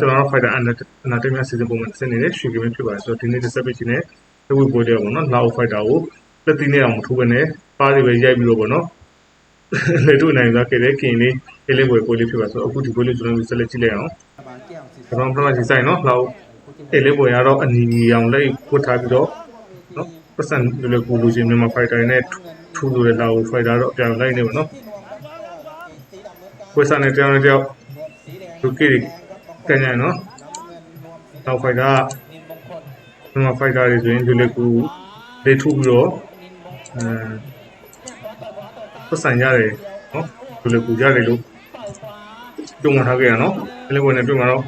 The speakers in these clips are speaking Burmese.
ကျွန်တော်တို့ Fighter Entertainment Season ပုံမှန်ဆင်နေတဲ့ရွှေကင်းဖြစ်ပါတယ်ဆိုတော့ဒီနေ့တစ်ဆက်ဖြစ်ခြင်းနဲ့တဝက်ပေါ်ကြပေါ့နော်လာအို Fighter ကိုလက်တီနဲ့အောင်မထိုးဘဲနဲ့ပါးတွေပဲရိုက်ပြီးတော့ပေါ့နော်လေတို့နိုင်သွားခဲ့တဲ့ကင်လေးအလေးပွဲပွဲလေးဖြစ်ပါဆိုတော့အခုဒီပွဲလေးကျွန်တော်တို့ဆက်လက်ကြည့်လိုက်အောင်ကျွန်တော်ပြန်လာချိန်ဆိုင်နော်လာအိုအလေးပွဲကတော့အနီမီအောင်လိုက်ပို့ထားပြီးတော့နော်ပတ်စံလူလူကိုလူချင်းမြန်မာ Fighter နဲ့ထူးလို့လည်းလာအို Fighter တော့ပြန်လိုက်နေပါနော်ပွဲစားနဲ့တရားနဲ့တရားလူကိတွေ ကန်ရနော်နောက်ဖိုက်ကနောက်ဖိုက်ကတွေဆိုရင်ဒီလိုကူလေးထုတ်ပြီးတော့အဲပတ်စံရတယ်နော်ဒီလိုကူရတယ်လို့ပြုံးထားခဲ့ရနော်ဒီလိုကူနဲ့ပြုံးတော့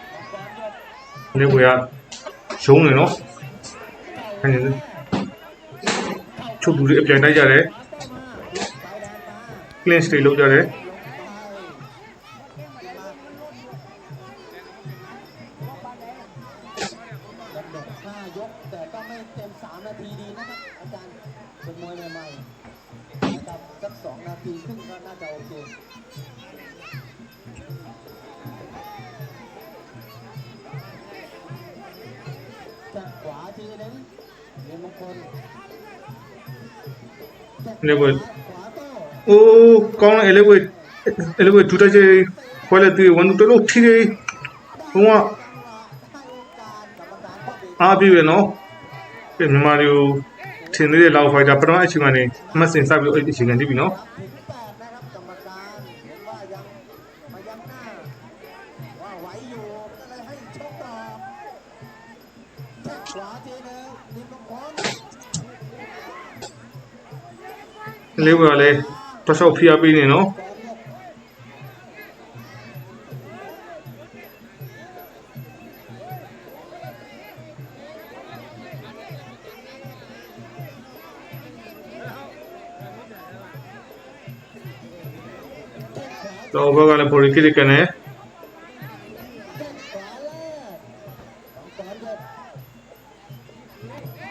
ဒီလိုကူကရုံးနေနော်အဲဒီချုပ်သူတွေအပြန်တိုက်ကြတယ် cleanse တွေလုပ်ကြတယ် 5 ยก แต่ก็ไม่เต็ม 3 นาทีดีนะครับอาจารย์เป็นมวยใหม่ๆนะครับสัก 2 นาทีครึ่งก็น่าจะโอเคจับขวาทีนึงเหรียญมงคล level ઓ કોણ A level એલેવલ તૂટા છે કોલે તું વન તૂટેલો ઉઠી ગઈ હું အားပြည့်ရနော်ပြန်မြန်မာတွေကိုထင်သေးတဲ့လောက်ဖိုက်တာပထမအချိန်ကနေမတ်စင်စပြီးတော့အချိန်ကနေပြီနော်လေးပေါ်လေတခြားဖိအားပေးနေနော် လောဘကလည်းပိုရိခိကနဲ့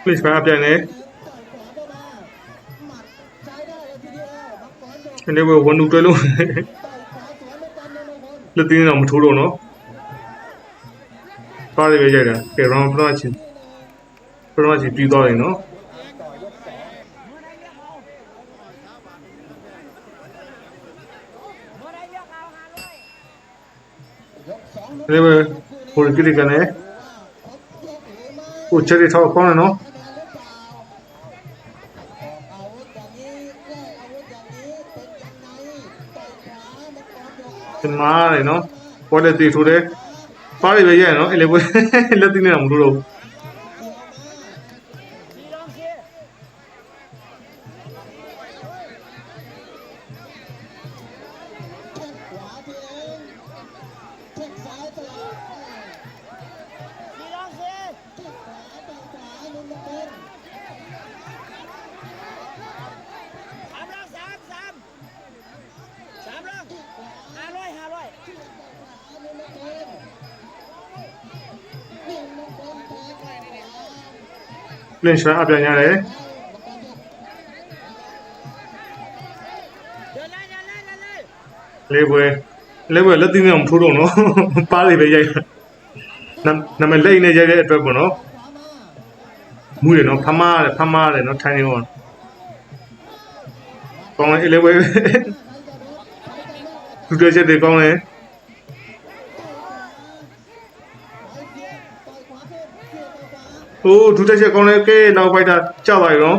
ပလစ်ပါပြန်နေဒီနေ့ဝန်နူတွဲလို့လက်တင်းတော့မထိုးတော့နော်ပါတယ်ပဲကြိုက်တာကဲ round ပထမချင်းပထမချင်းပြီးသွားတယ်နော် ဒီဘယ်ဟိုကိရိကနဲ့ဟိုချယ်ရီထောက်ကောင်းတယ်နော်သမားတယ်နော်ပေါ်လက်တီထိုးတယ်ပါးတွေပဲရဲ့နော်အဲ့လေလက်တီနဲ့တော့မလို့တော့ Clean shot အပြန်ရတယ်လေးပွဲလေးပွဲလက်သိနဲ့မထိုးတော့နော်ပါးလေးပဲရိုက်နာမည်လက်နဲ့ရိုက်တဲ့အတွက်ပေါ့နော်မှုတယ်နော်ဖမားတယ်ဖမားတယ်နော်ထိုင်းနေပေါ့ကောင်းလေလေးပွဲသူတွေ့ချက်တွေကောင်းလေ အိုးဒုတက်ချက်ကောင်းလဲကဲနောက်ဖိုက်တာကြပါရော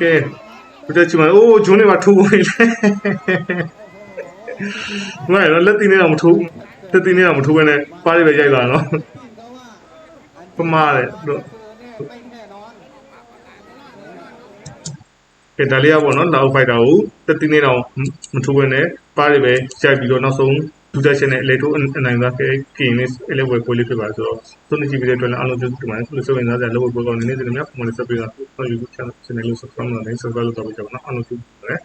ကဲဒုတက်ချက်မှာအိုးဂျွန်းနေမှာထိုးဝင်လဲဟုတ်ရလက်တင်နေတော့မထိုးလက်တင်နေတော့မထိုးဘဲနဲ့ပါးလေးပဲရိုက်လာတော့ပမာတယ်တို့ကဲဒါလေးရပါတော့နောက်ဖိုက်တာကိုတက်တင်နေတော့မထိုးဘဲနဲ့ပါးလေးပဲရိုက်ပြီးတော့နောက်ဆုံး ဒူတက်ချက်နဲ့အလေထိုးအနိုင်သွားခဲ့ကင်းလေးအလေဝယ်ပွဲလေးဖြစ်ပါဆိုတော့သုံးနေကြည့်ပြီးတဲ့အတွက်လည်းအားလုံးကျေးဇူးတင်ပါတယ်ဆိုလို့ဆိုရင်လည်းလောဘပွဲကောင်းနေနေတယ်များပုံမှန်ဆက်ပြီးတော့ YouTube channel ကို subscribe လုပ်နေ subscribe လုပ်တော့ကြပါတော့အားလုံးကျေးဇူးတင်ပါတယ်